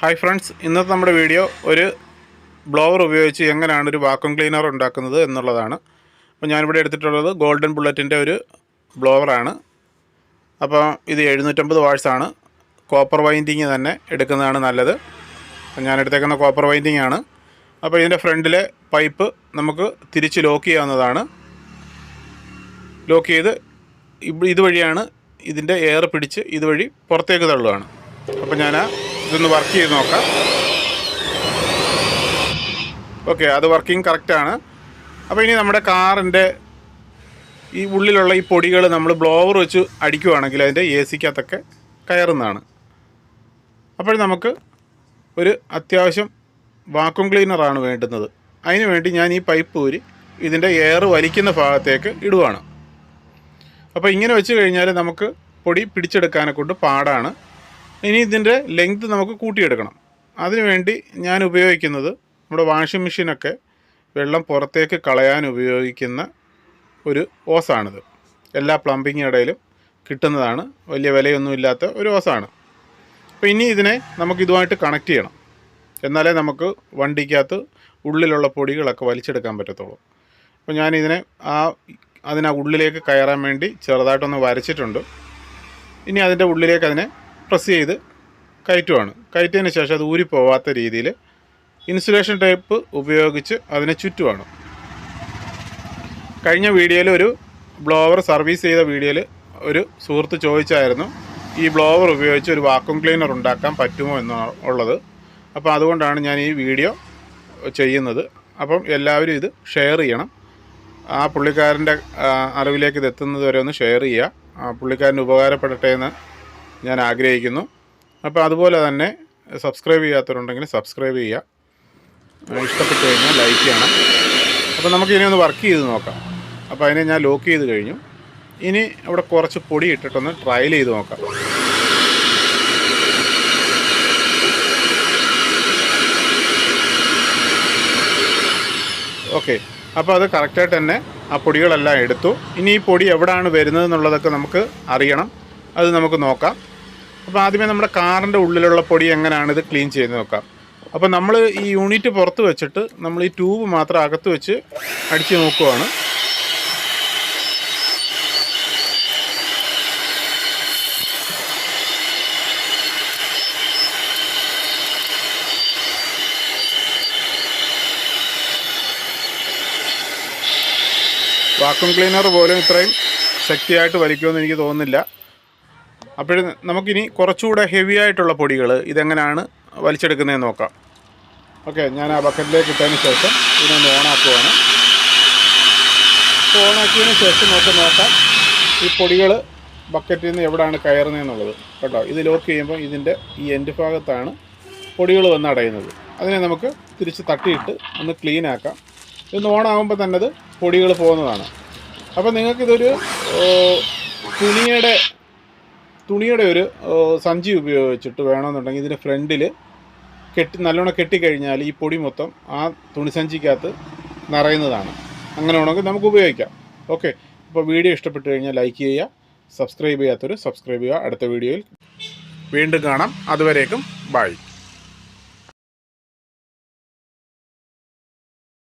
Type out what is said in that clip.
Hi friends ഇന്നത്തെ നമ്മുടെ video ഒരു ബ്ലോവർ ഉപയോഗിച്ച് എങ്ങനെയാണ് ഒരു വാക്വം ക്ലീനർ ഉണ്ടാക്കുന്നത് എന്നുള്ളതാണ്. അപ്പോൾ ഞാനിവിടെ എടുത്തിട്ടുള്ളത് ഗോൾഡൻ ബുള്ളറ്റിന്റെ ഒരു ബ്ലോവറാണ് അപ്പോൾ ഇത് എഴുന്നൂറ്റമ്പത് വാട്സാണ് കോപ്പർ വൈൻഡിങ് തന്നെ എടുക്കുന്നതാണ് നല്ലത്. ഞാൻ എടുത്തേക്കുന്ന കോപ്പർ വൈൻഡിങ് ആണ്. അപ്പോൾ ഇതിന്റെ ഫ്രണ്ടിലെ പൈപ്പ് നമുക്ക് തിരിച്ച് ലോക്ക് ചെയ്യാവുന്നതാണ്. ലോക്ക് ചെയ്ത് ഇതുവഴിയാണ് ഇതിന്റെ എയർ പിടിച്ച് ഇതുവഴി പുറത്തേക്ക് തള്ളുകയാണ് അപ്പോൾ ഞാൻ ഇതൊന്ന് വർക്ക് ചെയ്ത് നോക്കാം. ഓക്കെ അത് വർക്കിംഗ് കറക്റ്റാണ് അപ്പോൾ ഇനി നമ്മുടെ കാറിന്റെ ഈ ഉള്ളിലുള്ള ഈ പൊടികൾ നമ്മൾ ബ്ലോവർ വെച്ച് അടിക്കുവാണെങ്കിൽ അതിന്റെ എ സിക്കകത്തൊക്കെ കയറുന്നതാണ്. അപ്പോൾ നമുക്ക് ഒരു അത്യാവശ്യം വാക്വം ക്ലീനറാണ് വേണ്ടുന്നത്. അതിന് വേണ്ടി ഞാൻ ഈ പൈപ്പ് ഊരി ഇതിന്റെ എയർ വലിക്കുന്ന ഭാഗത്തേക്ക് ഇടുവാണ്. അപ്പോൾ ഇങ്ങനെ വെച്ച് കഴിഞ്ഞാൽ നമുക്ക് പൊടി പിടിച്ചെടുക്കാനെ കൊണ്ട് പാടാണ്. ഇനി ഇതിന്റെ ലെങ്ത് നമുക്ക് കൂട്ടിയെടുക്കണം. അതിനുവേണ്ടി ഞാൻ ഉപയോഗിക്കുന്നത് നമ്മുടെ വാഷിംഗ് മെഷീനൊക്കെ വെള്ളം പുറത്തേക്ക് കളയാൻ ഉപയോഗിക്കുന്ന ഒരു ഓസാണിത് എല്ലാ പ്ലംബിങ് ഇടയിലും കിട്ടുന്നതാണ്. വലിയ വിലയൊന്നുമില്ലാത്ത ഒരു ഓസാണ് അപ്പോൾ ഇനി ഇതിനെ നമുക്ക് ഇതുമായിട്ട് കണക്ട് ചെയ്യണം. എന്നാലേ നമുക്ക് വണ്ടിക്കകത്ത് ഉള്ളിലുള്ള പൊടികളൊക്കെ വലിച്ചെടുക്കാൻ പറ്റത്തുള്ളൂ. അപ്പോൾ ഞാനിതിനെ ആ അതിനാ ഉള്ളിലേക്ക് കയറാൻ വേണ്ടി ചെറുതായിട്ടൊന്ന് വരച്ചിട്ടുണ്ട്. ഇനി അതിന്റെ ഉള്ളിലേക്ക് അതിനെ പ്രസ് ചെയ്ത് കയറ്റുവാണ്. കയറ്റിയതിന് ശേഷം അത് ഊരിപ്പോവാത്ത രീതിയിൽ ഇൻസുലേഷൻ ടൈപ്പ് ഉപയോഗിച്ച് അതിനെ ചുറ്റുവാണ്. കഴിഞ്ഞ വീഡിയോയിൽ ഒരു ബ്ലോവർ സർവീസ് ചെയ്ത വീഡിയോയിൽ ഒരു സുഹൃത്ത് ചോദിച്ചായിരുന്നു ഈ ബ്ലോവർ ഉപയോഗിച്ച് ഒരു വാക്വം ക്ലീനർ ഉണ്ടാക്കാൻ പറ്റുമോ എന്നാണ് ഉള്ളത്? അപ്പോൾ അതുകൊണ്ടാണ് ഞാൻ ഈ വീഡിയോ ചെയ്യുന്നത്. അപ്പം എല്ലാവരും ഇത് ഷെയർ ചെയ്യണം. ആ പുള്ളിക്കാരന്റെ അറിവിലേക്ക് ഇത് എത്തുന്നത് വരെ ഒന്ന് ഷെയർ ചെയ്യുക. പുള്ളിക്കാരന് ഉപകാരപ്പെടട്ടെ എന്ന് ഞാൻ ആഗ്രഹിക്കുന്നു. അപ്പോൾ അതുപോലെ തന്നെ സബ്സ്ക്രൈബ് ചെയ്യാത്തവരുണ്ടെങ്കിൽ സബ്സ്ക്രൈബ് ചെയ്യുക. ഇഷ്ടപ്പെട്ടു കഴിഞ്ഞാൽ ലൈക്ക് ചെയ്യണം. അപ്പോൾ നമുക്ക് ഇനി ഒന്ന് വർക്ക് ചെയ്ത് നോക്കാം. അപ്പോൾ അതിനെ ഞാൻ ലോക്ക് ചെയ്ത് കഴിഞ്ഞു. ഇനി അവിടെ കുറച്ച് പൊടി ഇട്ടിട്ടൊന്ന് ട്രയൽ ചെയ്ത് നോക്കാം. ഓക്കെ അപ്പോൾ അത് കറക്റ്റായിട്ട് തന്നെ ആ പൊടികളെല്ലാം എടുത്തു. ഇനി ഈ പൊടി എവിടെയാണ് വരുന്നത് എന്നുള്ളതൊക്കെ നമുക്ക് അറിയണം. അത് നമുക്ക് നോക്കാം. അപ്പോൾ ആദ്യമേ നമ്മുടെ കാറിന്റെ ഉള്ളിലുള്ള പൊടി എങ്ങനെയാണ് ഇത് ക്ലീൻ ചെയ്ത് നോക്കാം. അപ്പോൾ നമ്മൾ ഈ യൂണിറ്റ് പുറത്ത് വെച്ചിട്ട് നമ്മൾ ഈ ട്യൂബ് മാത്രം അകത്ത് വെച്ച് അടിച്ച് നോക്കുവാണ്. വാക്വം ക്ലീനർ പോലും ഇത്രയും ശക്തിയായിട്ട് വലിക്കുമെന്ന് എനിക്ക് തോന്നുന്നില്ല. അപ്പോൾ നമുക്കിനി കുറച്ചുകൂടെ ഹെവി ആയിട്ടുള്ള പൊടികൾ ഇതെങ്ങനെയാണ് വലിച്ചെടുക്കുന്നതെന്ന് നോക്കാം. ഓക്കെ ഞാൻ ആ ബക്കറ്റിലേക്ക് ഇട്ടതിന് ശേഷം ഇതിനൊന്ന് ഓണാക്കുവാണ് അപ്പോൾ ഓണാക്കിയതിന് ശേഷം നമുക്ക് നോക്കാം ഈ പൊടികൾ ബക്കറ്റിൽ നിന്ന് എവിടെയാണ് കയറുന്നതെന്നുള്ളത്. കേട്ടോ ഇത് ലോക്ക് ചെയ്യുമ്പോൾ ഇതിന്റെ ഈ എൻഡ് ഭാഗത്താണ് പൊടികൾ വന്ന് അടയുന്നത്. അതിനെ നമുക്ക് തിരിച്ച് തട്ടിയിട്ട് ഒന്ന് ക്ലീൻ ആക്കാം. ഇതൊന്ന് ഓണാകുമ്പോൾ തന്നെ അത് പൊടികൾ പോകുന്നതാണ്. അപ്പോൾ നിങ്ങൾക്കിതൊരു തുണിയുടെ തുണിയുടെ ഒരു സഞ്ചി ഉപയോഗിച്ചിട്ട് വേണമെന്നുണ്ടെങ്കിൽ ഇതിന്റെ ഫ്രണ്ടിൽ കെട്ടി നല്ലോണം കെട്ടിക്കഴിഞ്ഞാൽ ഈ പൊടി മൊത്തം ആ തുണിസഞ്ചിക്കകത്ത് നിറയുന്നതാണ്. അങ്ങനെ ഉണ്ടെങ്കിൽ നമുക്ക് ഉപയോഗിക്കാം. ഓക്കെ. അപ്പോൾ വീഡിയോ ഇഷ്ടപ്പെട്ടു കഴിഞ്ഞാൽ ലൈക്ക് ചെയ്യുക സബ്സ്ക്രൈബ് ചെയ്യാത്തൊരു സബ്സ്ക്രൈബ് ചെയ്യുക. അടുത്ത വീഡിയോയിൽ വീണ്ടും കാണാം. അതുവരേക്കും ബൈ.